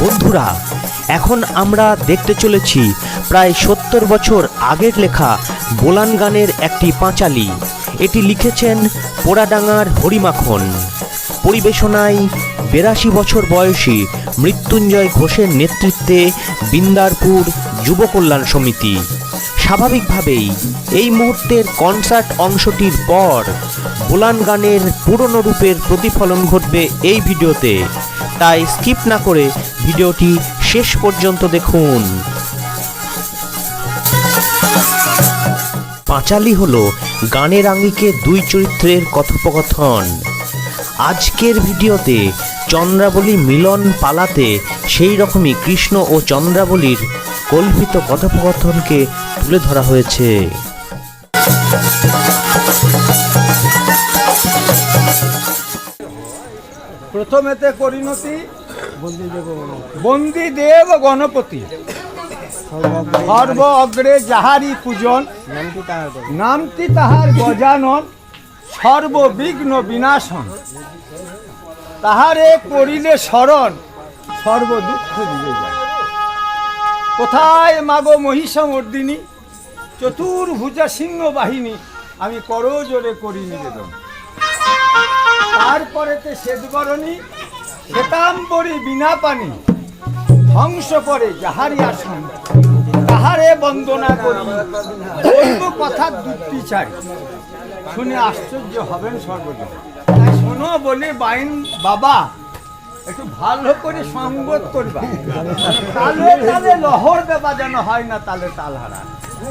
বন্ধুরা, এখন আমরা দেখতে চলেছি প্রায় সত্তর বছর আগের লেখা বোলান গানের একটি পাঁচালি। এটি লিখেছেন পোড়াডাঙ্গার হরিমাখন। পরিবেশনায় বেরাশি বছর বয়সী মৃত্যুঞ্জয় ঘোষের নেতৃত্বে বিন্দারপুর যুব কল্যাণ সমিতি। স্বাভাবিকভাবেই এই মুহূর্তের কনসার্ট অংশটির পর বোলান গানের পুরনো রূপের প্রতিফলন ঘটবে এই ভিডিওতে। তাই স্কিপ না করে ভিডিওটি শেষ পর্যন্ত দেখুন। পাঁচালি হল গানের আঙ্গিকে দুই চরিত্রের কথোপকথন। আজকের ভিডিওতে চন্দ্রাবলী মিলন পালাতে সেই রকমই কৃষ্ণ ও চন্দ্রাবলীর কল্পিত কথোপকথনকে তুলে ধরা হয়েছে। প্রথমেতে পরিণতি বন্দি দেব গণপতি। সর্ব অগ্রে যাহারি পূজন, নামটি তাহার গজানন, সর্ববিঘ্ন বিনাশন। তাহারে করিলে স্মরণ সর্ব দুঃখ দিয়ে যায়। কোথায় মাগো মহিষমর্দিনী? চতুর্ভুজা সিংহ বাহিনী, আমি করজোরে করি নিবেদন। তারপরেতে শ্বেতবরণী, শ্বেতাম্বরী বিনা পানি। ধ্বংস করে যাহারি আসন, তাহারে বন্দনা করি। বলব কথা দুটি চাই। শুনে আশ্চর্য হবেন সর্বজন। তাই শোনো বলে বাইন বাবা, একটু ভালো করে সঙ্গত করবা। তালে তালে লহর দেবা যেন হয় না তালে তাল হারা দারে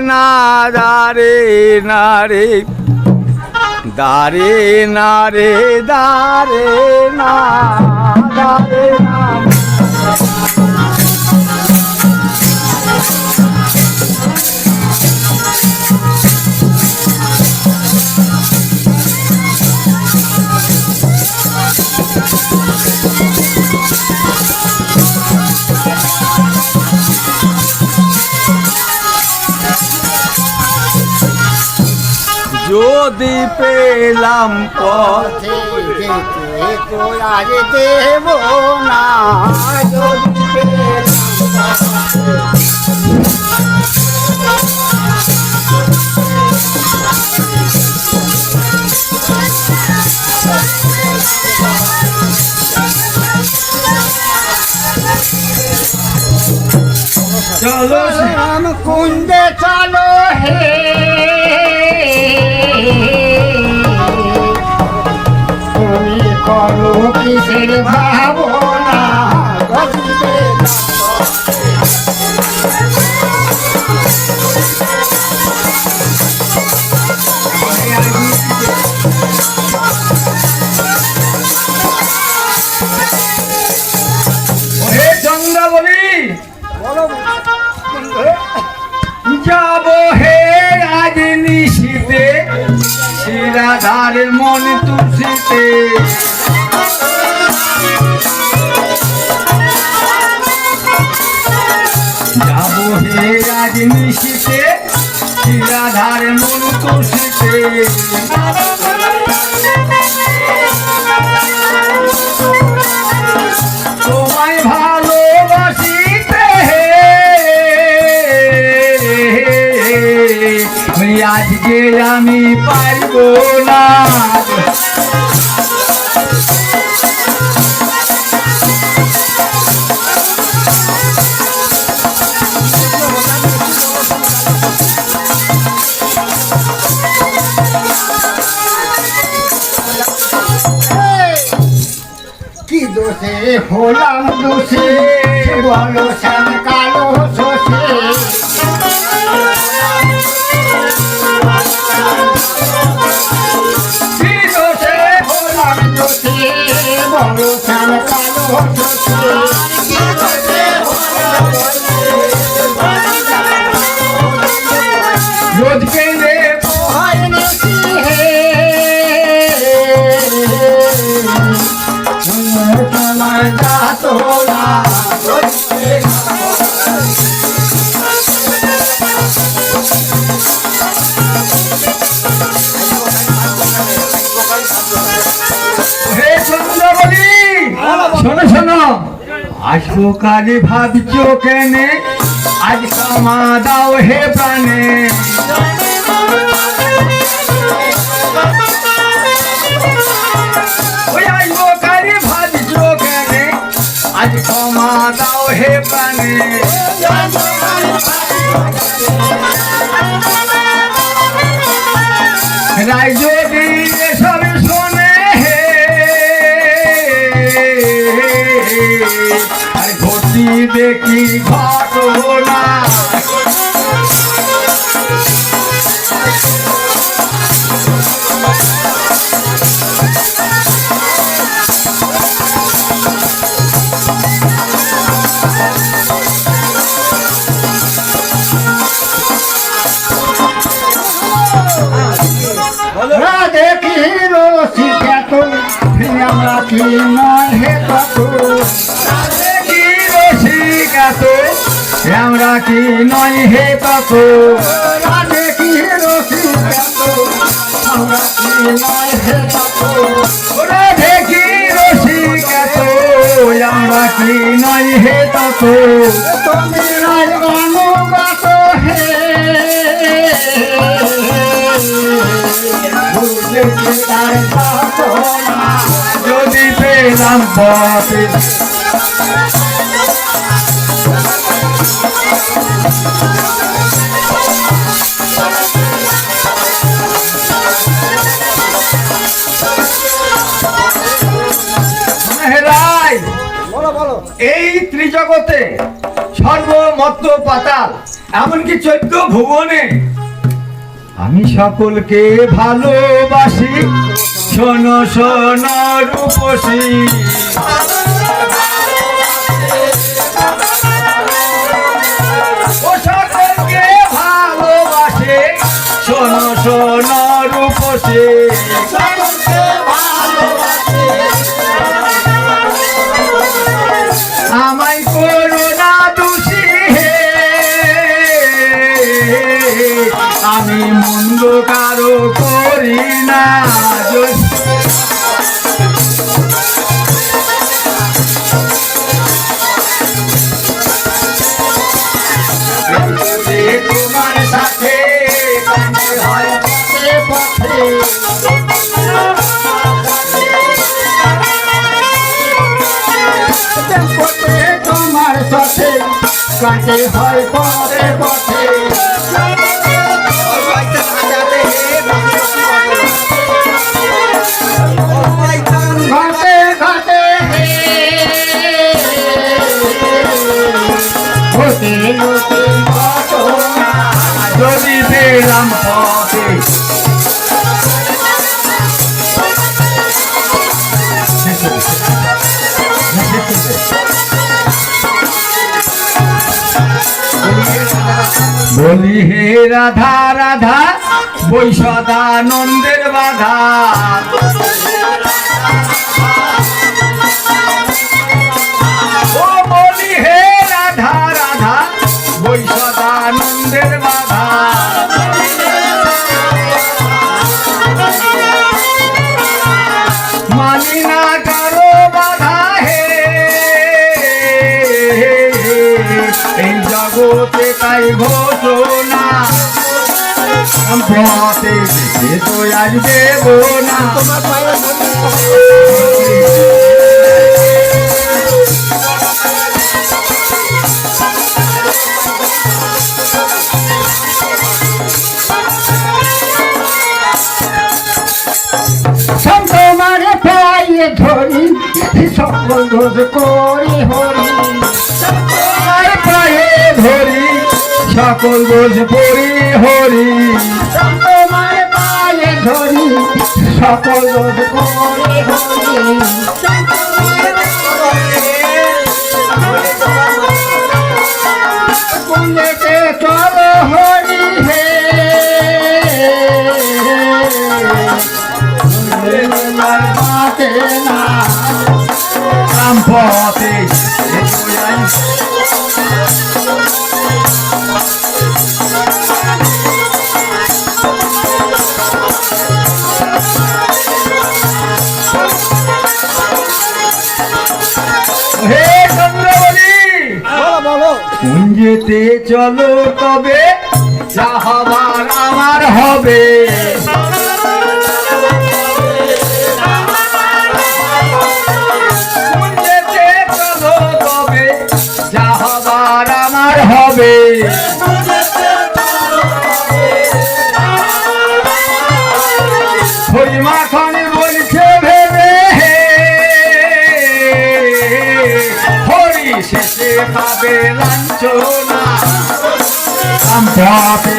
না দারে না রে দারে না রে দারে না দারে না যদি পেলাম পথে যেতে দেব না যদি চলো রাম কুঞ্জে চলো। মন তুষিতে যাব হে আজ নিশিতে মন তুষিতে আজকে আমি পারব না। কি দোষে হলাম দোষে বলো শ্যাম কাজে ভাবছ কেনে? আজ কামা দাও হে প্রাণে। আজ ক্ষমা ঘটি দেখি ঘটনা রাধে কি রসি খ্যাত আমরা কি নয় হে কত কি আমরা নয় হে তত রাধে কি রসি হে রাধে এত আমরা কি নয় হে তত বুঝলে কি সাধনা? যদি পেলাম এই ত্রিজগতে সর্বমত্ত পাতাল এমনকি চৈত্য ভুবনে আমি সকলকে ভালোবাসি। শোনো শোনো রূপসী। শোনো শোনো হয় পরে পথে বলি হে রাধা রাধা বৈশদানন্দের বাধা। তাই ঘোষণা। পথে দেখে তো আজ দেব না। ধরি সকল করি হরি। সকল দোষ পরি হরি। তোমার পায়ে ধরি সকল দোষ করি হরি। যেতে চলো তবে যা হবার আমার হবে। পাবে লাঞ্ছনা। আম পাবে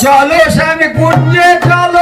চলো স্বামী চলো।